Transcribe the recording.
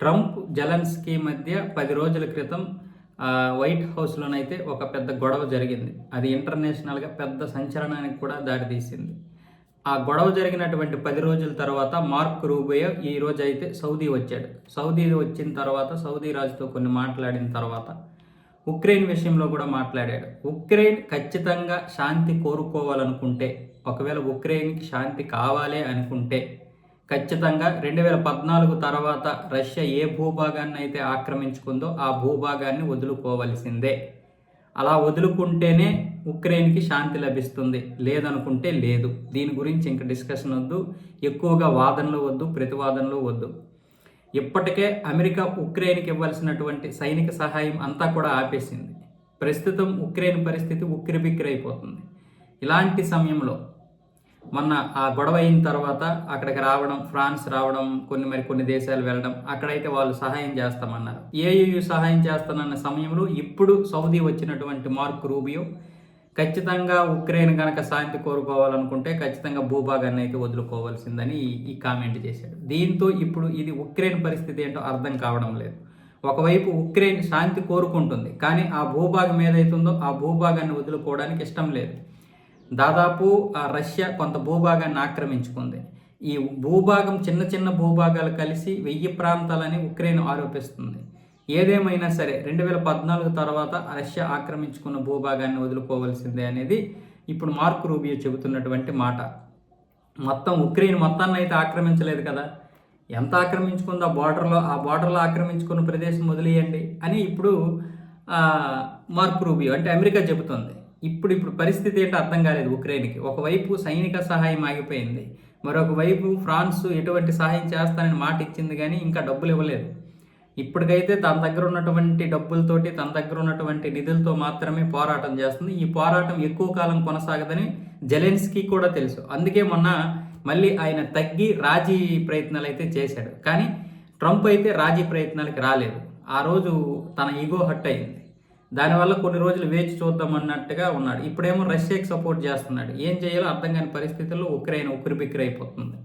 Trump Zelensky మధ్య పది రోజుల క్రితం వైట్ హౌస్లోనైతే ఒక పెద్ద గొడవ జరిగింది. అది ఇంటర్నేషనల్గా పెద్ద సంచలనానికి కూడా దారితీసింది. ఆ గొడవ జరిగినటువంటి పది రోజుల తర్వాత మార్క్ రూబియో ఈ రోజు అయితే సౌదీ వచ్చాడు. సౌదీ వచ్చిన తర్వాత సౌదీ రాజుతో కొన్ని మాట్లాడిన తర్వాత ఉక్రెయిన్ విషయంలో కూడా మాట్లాడాడు. ఉక్రెయిన్ ఖచ్చితంగా శాంతి కోరుకోవాలనుకుంటే ఒకవేళ ఉక్రెయిన్కి శాంతి కావాలి అనుకుంటే ఖచ్చితంగా రెండు వేల పద్నాలుగు తర్వాత రష్యా ఏ భూభాగాన్ని అయితే ఆక్రమించుకుందో ఆ భూభాగాన్ని వదులుకోవలసిందే. అలా వదులుకుంటేనే ఉక్రెయిన్కి శాంతి లభిస్తుంది. లేదనుకుంటే లేదు. దీని గురించి ఇంకా డిస్కషన్ వద్దు. ఎక్కువగా వాదనలు వద్దు ప్రతివాదనలు వద్దు. ఇప్పటికే అమెరికా ఉక్రెయిన్కి ఇవ్వాల్సినటువంటి సైనిక సహాయం అంతా కూడా ఆపేసింది. ప్రస్తుతం ఉక్రెయిన్ పరిస్థితి ఉక్కిరిబిక్కిరైపోతుంది. ఇలాంటి సమయంలో మొన్న ఆ గొడవ అయిన తర్వాత అక్కడికి రావడం ఫ్రాన్స్ రావడం కొన్ని మరి కొన్ని దేశాలు వెళ్ళడం అక్కడైతే వాళ్ళు సహాయం చేస్తామన్నారు. ఏయూ సహాయం చేస్తానన్న సమయంలో ఇప్పుడు సౌదీ వచ్చినటువంటి మార్క్ రూబియో ఖచ్చితంగా ఉక్రెయిన్ కనుక శాంతి కోరుకోవాలనుకుంటే ఖచ్చితంగా భూభాగాన్ని అయితే వదులుకోవాల్సిందని ఈ- ఈ కామెంట్ చేశాడు. దీంతో ఇప్పుడు ఇది ఉక్రెయిన్ పరిస్థితి ఏంటో అర్థం కావడం లేదు. ఒకవైపు ఉక్రెయిన్ శాంతి కోరుకుంటుంది కానీ ఆ భూభాగం ఏదైతుందో ఆ భూభాగాన్ని వదులుకోవడానికి ఇష్టం లేదు. దాదాపు ఆ రష్యా కొంత భూభాగాన్ని ఆక్రమించుకుంది. ఈ భూభాగం చిన్న చిన్న భూభాగాలు కలిసి వెయ్యి ప్రాంతాలని ఉక్రెయిన్ ఆరోపిస్తుంది. ఏదేమైనా సరే రెండు వేల పద్నాలుగు తర్వాత రష్యా ఆక్రమించుకున్న భూభాగాన్ని వదులుకోవాల్సిందే అనేది ఇప్పుడు మార్క్ రూబియో చెబుతున్నటువంటి మాట. మొత్తం ఉక్రెయిన్ మొత్తాన్ని అయితే ఆక్రమించలేదు కదా. ఎంత ఆక్రమించుకుందో ఆ బార్డర్లో ఆ బార్డర్లో ఆక్రమించుకున్న ప్రదేశం వదిలేయండి అని ఇప్పుడు మార్క్ రూబియో అంటే అమెరికా చెబుతుంది. ఇప్పుడు ఇప్పుడు పరిస్థితి ఏంటో అర్థం కాలేదు ఉక్రెయిన్కి. ఒకవైపు సైనిక సహాయం ఆగిపోయింది మరొక వైపు ఫ్రాన్స్ ఎటువంటి సహాయం చేస్తానని మాట ఇచ్చింది కానీ ఇంకా డబ్బులు ఇవ్వలేదు. ఇప్పటికైతే తన దగ్గర ఉన్నటువంటి డబ్బులతోటి తన దగ్గర ఉన్నటువంటి నిధులతో మాత్రమే పోరాటం చేస్తుంది. ఈ పోరాటం ఎక్కువ కాలం కొనసాగదని జెలెన్స్కీ కూడా తెలుసు. అందుకే మొన్న మళ్ళీ ఆయన తగ్గి రాజీ ప్రయత్నాలు అయితే చేశాడు. కానీ ట్రంప్ అయితే రాజీ ప్రయత్నాలకి రాలేదు. ఆ రోజు తన ఈగో హట్ అయింది. దానివల్ల కొన్ని రోజులు వేచి చూద్దాం అన్నట్టుగా ఉన్నాడు. ఇప్పుడేమో రష్యాకి సపోర్ట్ చేస్తున్నాడు. ఏం చేయాలో అర్థం కాని పరిస్థితుల్లో ఉక్రెయిన్ ఉక్కిరిబిక్కిరి అయిపోతుంది.